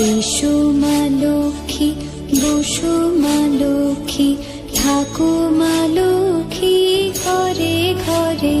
এসো লক্ষ্মী লক্ষ্মী লক্ষ্মী ঘরে ঘরে।